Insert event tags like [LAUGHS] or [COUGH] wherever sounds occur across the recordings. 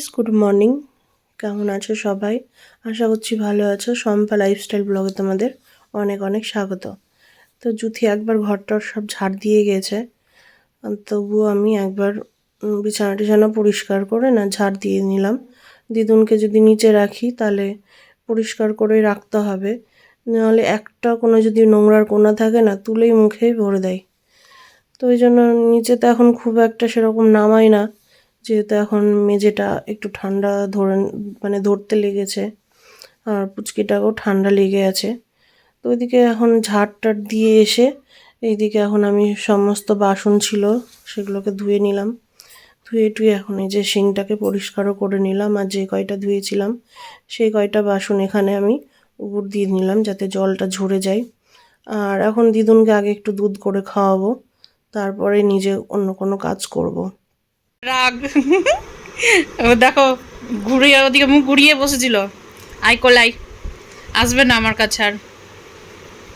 Friends good morning কেমন আছো সবাই? আশা করছি ভালো আছো। সম্পা লাইফস্টাইল ব্লগে তোমাদের অনেক অনেক স্বাগত। তো জুথি একবার ঘরটর সব ঝাড় দিয়ে গেছে। তবুও আমি একবার বিছানা টিছানা পরিষ্কার করে না ঝাড় দিয়ে নিলাম। দিদুনকে যদি নিচে রাখি তাহলে পরিষ্কার করে রাখতে হবে। নাহলে একটা কোনো যদি নোংরার কোনা থাকে না, তুলেই মুখেই ভরে দেয়। তো ওই জন্য নিচে তো এখন খুব একটা সেরকম নামাই না। যেহেতু এখন মেঝেটা একটু ঠান্ডা ধরে মানে ধরতে লেগেছে, আর পুচকিটাকেও ঠান্ডা লেগে আছে। তো ওইদিকে এখন ঝাড় টাড় দিয়ে এসে এইদিকে এখন আমি সমস্ত বাসন ছিল সেগুলোকে ধুয়ে নিলাম। ধুয়ে টুয়ে এখন এই যে শিংটাকে পরিষ্কারও করে নিলাম, আর যে কয়টা ধুয়েছিলাম সেই কয়টা বাসন এখানে আমি উপর দিয়ে নিলাম যাতে জলটা ঝরে যায়। আর এখন দিদুনকে আগে একটু দুধ করে খাওয়াবো, তারপরে নিজে অন্য কোনো কাজ করব। রাগ। দেখো, ঘুরিয়ে ওদিকে মুখ ঘুরিয়ে বসেছিল। আই কোলাই আসবে না আমার কাছে আর।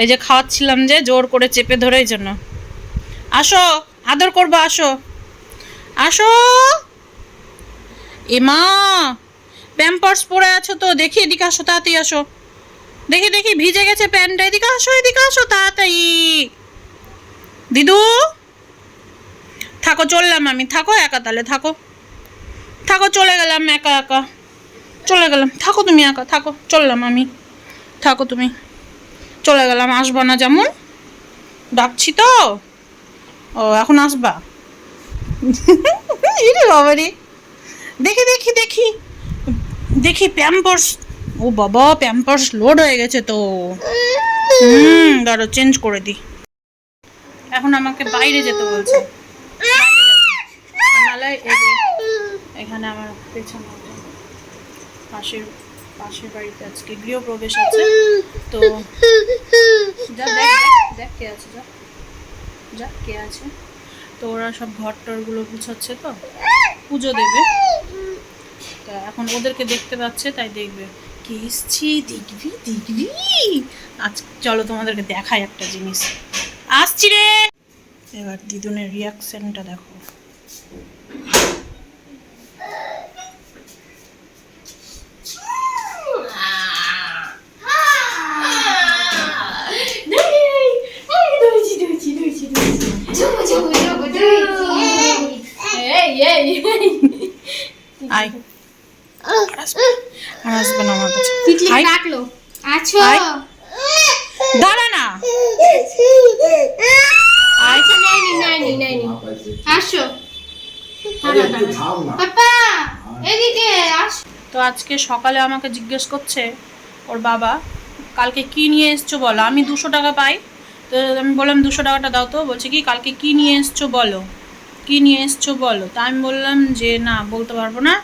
এই যে খাওয়াচ্ছিলাম যে, জোর করে চেপে ধরে এই জন্য। আসো, আদর করব, আসো। আসো! এমা প্যাম্পার্স পরে আছো তো, দেখি এদিকে আসো, তাড়াতাড়ি আসো। দেখি দেখি, ভিজে গেছে প্যান্টটা এদিকে আসো এদিকে আসো, তাড়াতাড়ি। দিদু! থাকো, চললাম আমি। থাকো একা তাহলে, থাকো। থাকো, চলে গেলাম একা একা। চলে গেলাম। থাকো তুমি একা, থাকো, চললাম আমি। থাকো তুমি। চলে গেলাম, আসবা না যেমন? ডাকছি তো। ও, এখন আসবা? [LAUGHS] বাবারে দেখি দেখি দেখি। দেখি প্যাম্পার্স ও বাবা প্যাম্পার্স লোড হয়ে গেছে তো। হুম দাঁড়ো চেঞ্জ করে দিই। এখন আমাকে বাইরে যেতে বলছে। আর নাহলে এই যে এখানে আমার পেছনে পাশের পাশের বাড়িতে আজকে গৃহপ্রবেশ আছে। তো দেখ কে আছে, যা। যা, কে আছে। তো ওরা সব ঘর টরগুলো গুছাচ্ছে তো, পুজো দেবে। তা এখন ওদেরকে দেখতে পাচ্ছে, তাই দেখবে। কে এসছি? দেখবি দেখবি। আজ, চলো তোমাদেরকে দেখাই একটা জিনিস। আসছি রে! এবার দিদুনের রিয়াকশনটা দেখো। আয় আর আসবে না আমার কাছে। তিতলি ডাকলো আছো। দাঁড়া না। আয় নাইনি নাইনি নাইনি আসো। দাঁড়া দাঁড়া। পাপা এদিকে আসো। তো আজকে সকালে আমাকে জিজ্ঞেস করছে ওর বাবা কালকে কি নিয়ে এসছো বলো? আমি দুশো টাকা পাই। তো আমি বললাম দুশো টাকাটা দাও তো। বলছে কি কালকে কি নিয়ে এসছো বলো? কি নিয়ে এসছো বলো? তা আমি বললাম যে না বলতে পারব না।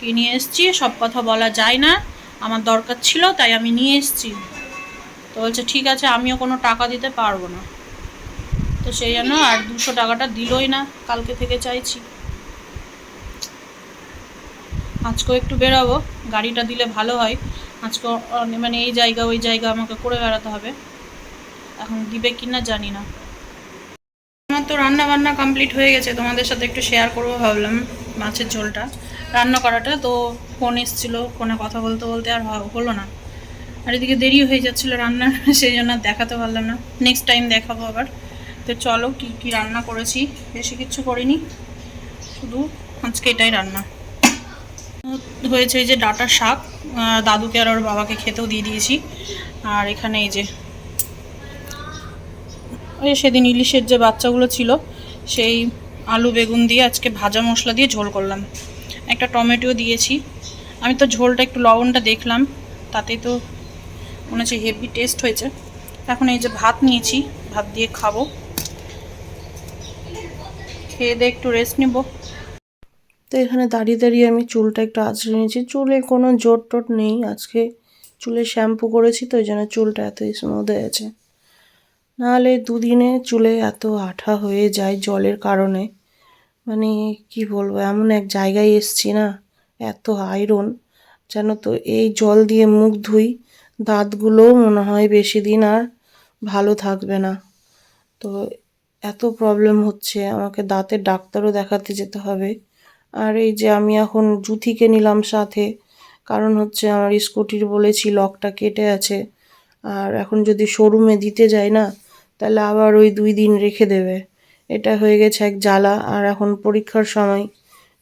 কি নিয়ে এসছি? সব কথা বলা যায় না। আমার দরকার ছিল, তাই আমি নিয়ে এসছি। তো বলছে, ঠিক আছে, আমিও কোনো টাকা দিতে পারব না। তো সেই জন্য আর দুশো টাকাটা দিলই না, কালকে থেকে চাইছি। আজকেও একটু বেরাবো, গাড়িটা দিলে ভালো হয়। আজকে মানে এই জায়গা, ওই জায়গা আমাকে করে বেড়াতে হবে। এখন দিবে কি না জানি না। আমার তো রান্না বান্না কমপ্লিট হয়ে গেছে, তোমাদের সাথে একটু শেয়ার করব ভাবলাম মাছের ঝোলটা। রান্না করাটা, তো ফোন এসেছিল ফোনে কথা বলতে বলতে আর হলো না। আর এদিকে দেরি হয়ে যাচ্ছিল রান্নার [LAUGHS] সেই জন্য দেখাতে পারলাম না। নেক্সট টাইম দেখাবো আবার। তো চলো কি কি রান্না করেছি, বেশি কিছু করিনি। শুধু আজকে এটাই রান্না। হয়েছে এই যে ডাটার শাক দাদুকে আর ওর বাবাকে খেতেও দিয়ে দিয়েছি। আর এখানে এই যে, ওই সেদিন ইলিশের যে বাচ্চাগুলো ছিল, সেই আলু বেগুন দিয়ে আজকে ভাজা মশলা দিয়ে ঝোল করলাম। একটা টমেটো দিয়েছি। আমি তো ঝোলটা একটু লবণটা দেখলাম, তাতেই তো মনে হচ্ছে হেভি টেস্ট হয়েছে। এখন এই যে ভাত নিয়েছি, ভাত দিয়ে খাব। খেয়ে দিয়ে একটু রেস্ট নেব। তো এখানে দাঁড়িয়ে দাঁড়িয়ে আমি চুলটা একটু আঁচড়ে নিয়েছি। চুলে কোনো জোট টোট নেই, আজকে চুলে শ্যাম্পু করেছি তো ওই জন্য চুলটা এত স্মুথ হয়েছে নাহলে দুদিনে চুলে এত আঠা হয়ে যায় জলের কারণে। মানে কি বলব, এমন এক জায়গায় এসছি না, এত আয়রন যেন তো এই জল দিয়ে মুখ ধুই দাঁতগুলোও মনে হয় বেশি দিন আর ভালো থাকবে না। তো এত প্রবলেম হচ্ছে, আমাকে দাঁতের ডাক্তারও দেখাতে যেতে হবে। আর এই যে আমি এখন জুথিকে নিলাম সাথে, কারণ হচ্ছে আমার স্কুটির বলেছি লকটা কেটে আছে, আর এখন যদি শোরুমে দিতে যাই না, তাহলে আবার ওই দুই দিন রেখে দেবে। এটা হয়ে গেছে এক জ্বালা। আর এখন পরীক্ষার সময়,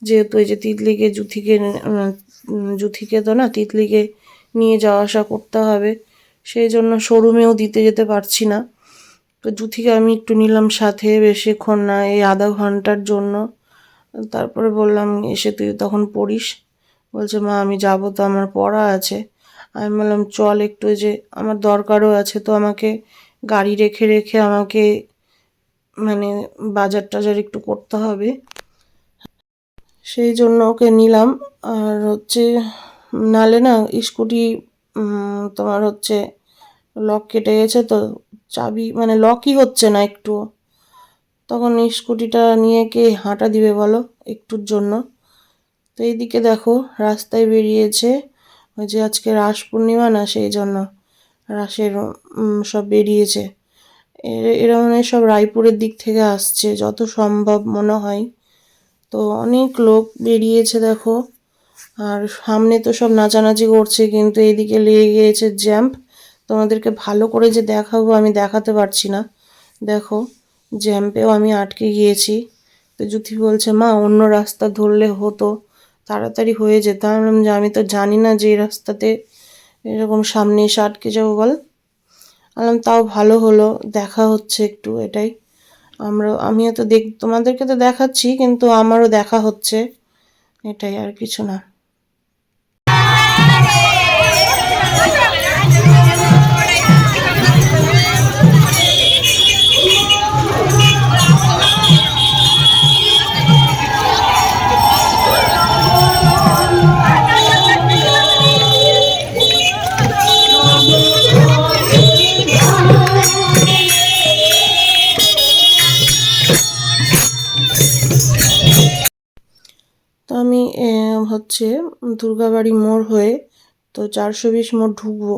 যেহেতু এই যে তিতলিকে জুথিকে জুথিকে তো না, তিতলিকে নিয়ে যাওয়া আসা করতে হবে, সেই জন্য শোরুমেও দিতে যেতে পারছি না। তো জুথিকে আমি একটু নিলাম সাথে বেশিক্ষণ না, এই আধা ঘণ্টার জন্য। তারপরে বললাম, এসে তুই তখন পড়িস। বলছে, মা, আমি যাব তো, আমার পড়া আছে। আমি বললাম, চল একটু যে আমার দরকারও আছে, তো আমাকে গাড়ি রেখে রেখে আমাকে মানে বাজার টাজার একটু করতে হবে। সেই জন্য ওকে নিলাম। আর হচ্ছে নালে না স্কুটি তোমার হচ্ছে লক কেটে গেছে তো চাবি মানে লকই হচ্ছে না একটু। তখন স্কুটিটা নিয়ে কে হাঁটা দিবে বলো একটুর জন্য। তো এইদিকে দেখো রাস্তায় বেরিয়েছে ওই যে আজকে রাস পূর্ণিমা না সেই জন্য রাসের সব বেরিয়েছে। এরা মানে সব রায়পুরের দিক থেকে আসছে, যত সম্ভব মনে হয়। তো অনেক লোক বেরিয়েছে, দেখো। আর সামনে তো সব নাচানাচি করছে, কিন্তু এদিকে লেগে গিয়েছে জ্যাম্প। তোমাদেরকে ভালো করে যে দেখাবো, আমি দেখাতে পারছি না। দেখো, জ্যাম্পেও আমি আটকে গিয়েছি। তো জুথি বলছে, মা, অন্য রাস্তা ধরলে হতো, তাড়াতাড়ি হয়ে যেত। আমি যে আমি তো জানি না যে এই রাস্তাতে এরকম সামনে এসে আটকে যাব, বল। বললাম, তাও ভালো হলো, দেখা হচ্ছে একটু এটাই। আমরা, আমিও তো দেখ, তোমাদেরকে তো দেখাচ্ছি, কিন্তু আমারও দেখা হচ্ছে। এটাই আর কিছু না। হচ্ছে দুর্গাবাড়ি মোড় হয়ে তো চারশো বিশ মোড় ঢুকবো।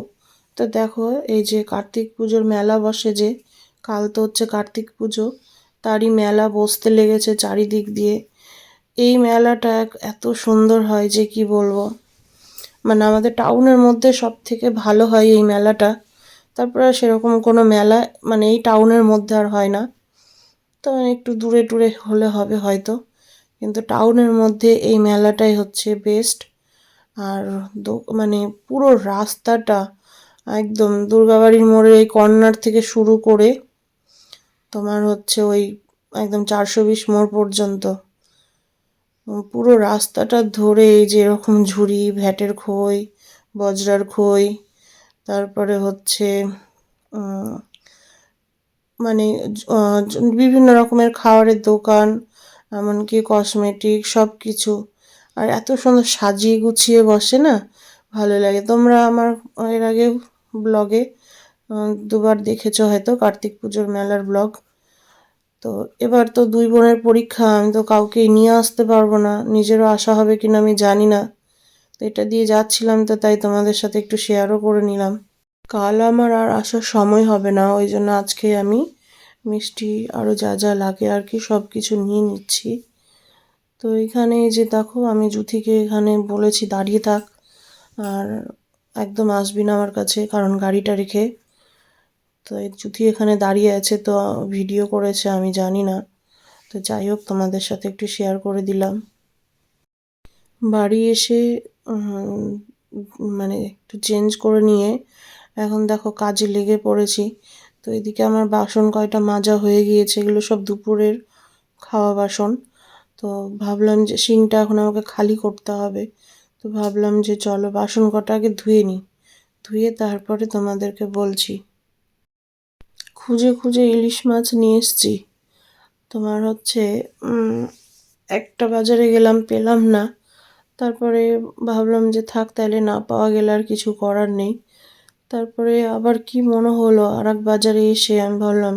তো দেখো, এই যে কার্তিক পুজোর মেলা বসে যে, কাল তো হচ্ছে কার্তিক পুজো, তারই মেলা বসতে লেগেছে চারিদিক দিয়ে। এই মেলাটা এত সুন্দর হয় যে কি বলব? মানে আমাদের টাউনের মধ্যে সব থেকে ভালো হয় এই মেলাটা। তারপরে সেরকম কোনো মেলা মানে এই টাউনের মধ্যে আর হয় না। তো একটু দূরে টুরে হলে হবে হয়তো। কিন্তু টাউনের মধ্যে এই মেলাটাই হচ্ছে বেস্ট আর মানে পুরো রাস্তাটা একদম দুর্গাবাড়ির মোড়ের এই কর্নার থেকে শুরু করে তোমার হচ্ছে ওই একদম চারশো বিশ মোড় পর্যন্ত। পুরো রাস্তাটা ধরে এই যে এরকম ঝুড়ি, ভ্যাটের খই, বজরার খই, তারপরে হচ্ছে মানে বিভিন্ন রকমের খাবারের দোকান এমনকি কসমেটিক সব কিছু আর এত সুন্দর সাজিয়ে গুছিয়ে বসে না? ভালো লাগে। তোমরা আমার, এর আগে ব্লগে দুবার দেখেছ হয়তো কার্তিক পুজোর মেলার ব্লগ তো এবার তো দুই বোনের পরীক্ষা, আমি তো কাউকেই নিয়ে আসতে পারব না। নিজেরও আসা হবে কিনা আমি জানি না। তো এটা দিয়ে যাচ্ছিলাম তো তাই তোমাদের সাথে একটু শেয়ারও করে নিলাম। কাল আমার আর আসার সময় হবে না, ওই জন্য আজকে আমি মিষ্টি আরও যা যা লাগে আর কি সব কিছু নিয়ে নিচ্ছি। তো এখানে যে দেখো, আমি জুথিকে এখানে বলেছি, দাঁড়িয়ে থাক। আর একদম আসবি না আমার কাছে, কারণ গাড়িটা রেখে। তো এই জুথি এখানে দাঁড়িয়ে আছে, তো ভিডিও করেছে, আমি জানি না। তো যাই হোক, তোমাদের সাথে একটু শেয়ার করে দিলাম। বাড়ি এসে মানে একটু চেঞ্জ করে নিয়ে, এখন দেখো কাজে লেগে পড়েছি। তো এদিকে আমার বাসন কয়টা মাজা হয়ে গিয়েছে, এগুলো সব দুপুরের খাওয়া বাসন। তো ভাবলাম যে সিংটা এখন আমাকে খালি করতে হবে। তো ভাবলাম যে চলো বাসন কটা আগে ধুয়ে নিই। ধুয়ে তারপরে তোমাদেরকে বলছি। খুঁজে খুঁজে ইলিশ মাছ নিয়ে এসছি। তোমার হচ্ছে একটা বাজারে গেলাম, পেলাম না। তারপরে ভাবলাম যে থাক তাহলে না পাওয়া গেলে আর কিছু করার নেই। তারপরে আবার কি মনে হলো? আর এক বাজারে এসে আমি ভাবলাম,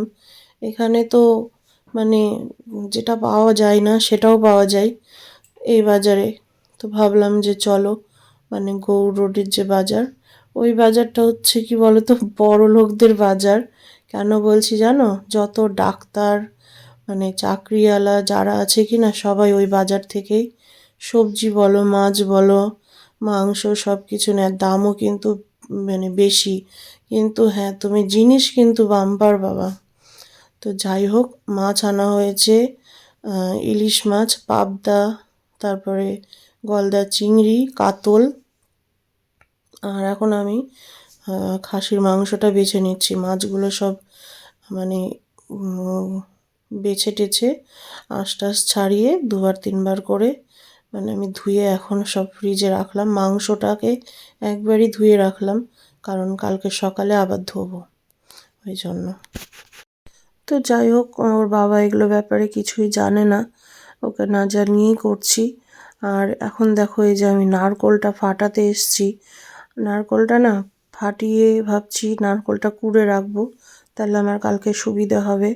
এখানে তো মানে যেটা পাওয়া যায় না, সেটাও পাওয়া যায় এই বাজারে। তো ভাবলাম যে চলো মানে গৌড় রোডের যে বাজার, ওই বাজারটা হচ্ছে কি বলতো, বড় লোকদের বাজার। কেন বলছি জানো? যত ডাক্তার মানে চাকরিওয়ালা যারা আছে কি না সবাই ওই বাজার থেকেই সবজি বলো, মাছ বলো, মাংস সব কিছু নেয়। দামও কিন্তু মানে বেশি। কিন্তু হ্যাঁ তুমি জিনিস কিন্তু বাম্পার বাবা। তো যাই হোক, মাছ আনা হয়েছে ইলিশ মাছ, পাবদা, তারপরে গলদা চিংড়ি, কাতল। আর এখন আমি খাসির মাংসটা বেছে নিচ্ছি। মাছগুলো সব মানে বেছে টেছে আঁশ টাশ ছাড়িয়ে দুবার তিনবার করে মানে আমি ধুয়ে এখন সব ফ্রিজে রাখলাম। মাংসটাকে একবারই ধুয়ে রাখলাম, কারণ কালকে সকালে আবার ধোবো ওই জন্য। তো যাই হোক, ওর বাবা এগুলো ব্যাপারে কিছুই জানে না, ওকে না জানিয়েই করছি। আর এখন দেখো এই যে আমি নারকোলটা ফাটাতে এসছি। নারকোলটা না ফাটিয়ে ভাবছি নারকোলটা কুড়ে রাখব, তাহলে আমার কালকে সুবিধা হবে।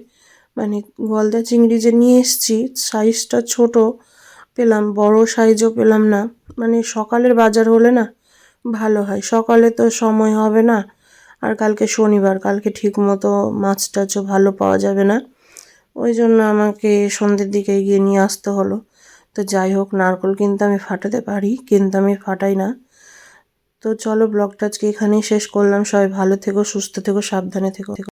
মানে গলদা চিংড়ি যে নিয়ে এসছি সাইজটা ছোট পেলাম, বড় সাইজও পেলাম না। মানে সকালের বাজার হলে না ভালো হয়। সকালে তো সময় হবে না। আর কালকে শনিবার, কালকে ঠিক মতো মাছ টাছও ভালো পাওয়া যাবে না। ওই জন্য আমাকে সন্ধ্যের দিকে গিয়ে নিয়ে আসতে হলো। তো যাই হোক, নারকোল কিন্তু আমি ফাটাতে পারি, কিন্তু আমি ফাটাই না। তো চলো ব্লগটা আজকে এখানেই শেষ করলাম। সবাই ভালো থেকো, সুস্থ থেকো, সাবধানে থেকো।